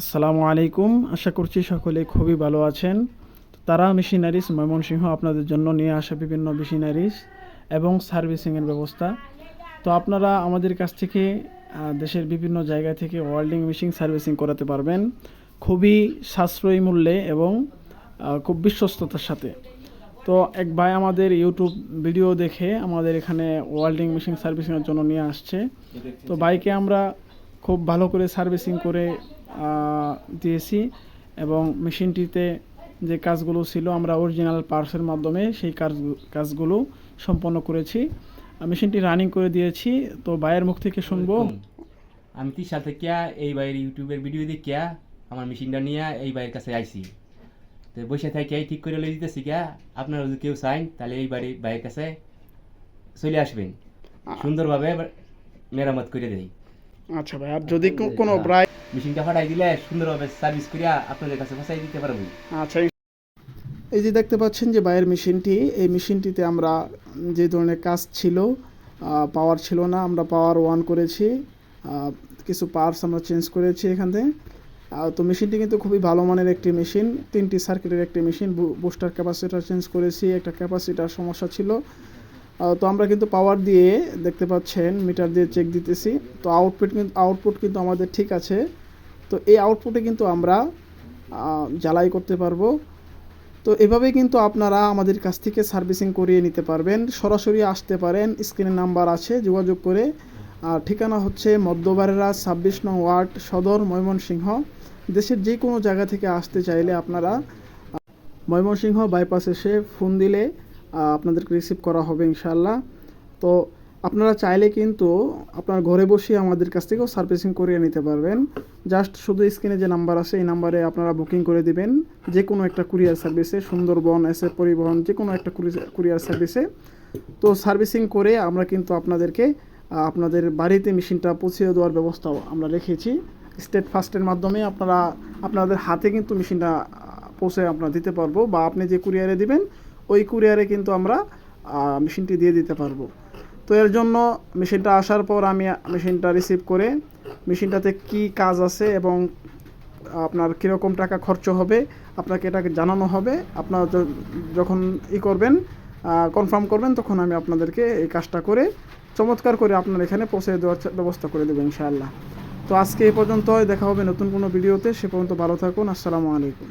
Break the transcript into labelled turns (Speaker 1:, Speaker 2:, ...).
Speaker 1: আসসালামু আলাইকুম। আশা করছি সকলে খুবই ভালো আছেন। তারা মেশিনারিজ, ময়মনসিংহ আপনাদের জন্য নিয়ে আসা বিভিন্ন মেশিনারিজ এবং সার্ভিসিংয়ের ব্যবস্থা। তো আপনারা আমাদের কাছ থেকে দেশের বিভিন্ন জায়গা থেকে ওয়েল্ডিং মেশিন সার্ভিসিং করাতে পারবেন। খুবই সাশ্রয়ী মূল্যে এবং খুব বিশ্বস্ততার সাথে। তো এক ভাই আমাদের ইউটিউব ভিডিও দেখে আমাদের এখানে ওয়েল্ডিং মেশিন সার্ভিসিংয়ের জন্য নিয়ে আসছে। তো বাইকে আমরা খুব ভালো করে সার্ভিসিং করে দিয়েছি এবং মেশিনটিতে যে কাজগুলো ছিল আমরা অরিজিনাল পার্সের মাধ্যমে সেই কাজ কাজগুলো সম্পন্ন করেছি। মেশিনটি রানিং করে দিয়েছি। তো ভাইয়ের মুখ থেকে শুনব।
Speaker 2: আমি তিন সাথে থেকে এই বাইরের ইউটিউবের ভিডিও দেখিয়া আমার মেশিনটা নিয়ে এই বাইরের কাছে আইছি। তো বসে থেকে ঠিক করে লই দিতেছি গিয়া। আপনারা যদি কেউ চান তাহলে এই বাড়ি বাইরের কাছে চলে আসবেন। সুন্দরভাবে মেরামত করে দেয়
Speaker 1: আচ্ছা ভাই আর যদি কোনো প্রায়
Speaker 2: মেশিনটা দিলে সুন্দরভাবে সার্ভিস করিয়া আপনাদের কাছে দিতে পারব।
Speaker 1: আচ্ছা এই যে দেখতে পাচ্ছেন যে বাইরের মেশিনটি, এই মেশিনটিতে আমরা যে ধরনের কাজ ছিল পাওয়ার ছিল না, আমরা পাওয়ার ওয়ান করেছি কিছু পার্টস আমরা চেঞ্জ করেছি এখান থেকে। তো মেশিনটি কিন্তু খুবই ভালো মানের একটি মেশিন, তিনটি সার্কিটের একটি মেশিন বুস্টার ক্যাপাসিটার চেঞ্জ করেছি, একটা ক্যাপাসিটার সমস্যা ছিল। তো আমরা কিন্তু পাওয়ার দিয়ে দেখতে পাচ্ছেন মিটার দিয়ে চেক দিতেছি। তো আউটপুট কিন্তু আউটপুট কিন্তু আমাদের ঠিক আছে। তো এই আউটপুটে কিন্তু আমরা জ্বালাই করতে পারব। তো এভাবেই কিন্তু আপনারা আমাদের কাছ থেকে সার্ভিসিং করিয়ে নিতে পারবেন। সরাসরি আসতে পারেন স্ক্রিনে নাম্বার আছে, যোগাযোগ করে। আর ঠিকানা হচ্ছে মধ্যবারেরা ছাব্বিশ নং ওয়ার্ড, সদর ময়মনসিংহ। দেশের যে কোনো জায়গা থেকে আসতে চাইলে আপনারা ময়মনসিংহ বাইপাস এসে ফোন দিলে আপনাদেরকে রিসিভ করা হবে ইনশাল্লাহ তো আপনারা চাইলে কিন্তু আপনার ঘরে বসে আমাদের কাছ থেকেও সার্ভিসিং করিয়ে নিতে পারবেন। জাস্ট শুধু স্ক্রিনে যে নাম্বার আছে, এই নাম্বারে আপনারা বুকিং করে দিবেন। যে কোনো একটা কুরিয়ার সার্ভিসে সুন্দরবন এসে পরিবহন যে কোনো একটা কুরিয়ার সার্ভিসে তো সার্ভিসিং করে আমরা কিন্তু আপনাদেরকে আপনাদের বাড়িতে মেশিনটা পৌঁছে দেওয়ার ব্যবস্থাও আমরা রেখেছি। স্টেট ফাস্টের মাধ্যমে আপনারা, আপনাদের হাতে কিন্তু মেশিনটা পৌঁছে আপনারা দিতে পারব বা আপনি যে কুরিয়ারে দিবেন ওই কুরিয়ারে কিন্তু আমরা মেশিনটি দিয়ে দিতে পারব। তো এর জন্য মেশিনটা আসার পর আমি মেশিনটা রিসিভ করে মেশিনটাতে কি কাজ আছে এবং আপনার কীরকম টাকা খরচ হবে, আপনাকে এটাকে জানানো হবে। আপনার যখন ই করবেন কনফার্ম করবেন, তখন আমি আপনাদেরকে এই কাজটা করে, চমৎকার করে আপনার এখানে পৌঁছে দেওয়ার ব্যবস্থা করে দেবেন ইনশাআল্লাহ। তো আজকে এই পর্যন্ত দেখা হবে নতুন কোনো ভিডিওতে, সে পর্যন্ত ভালো থাকুন, আসসালামু আলাইকুম।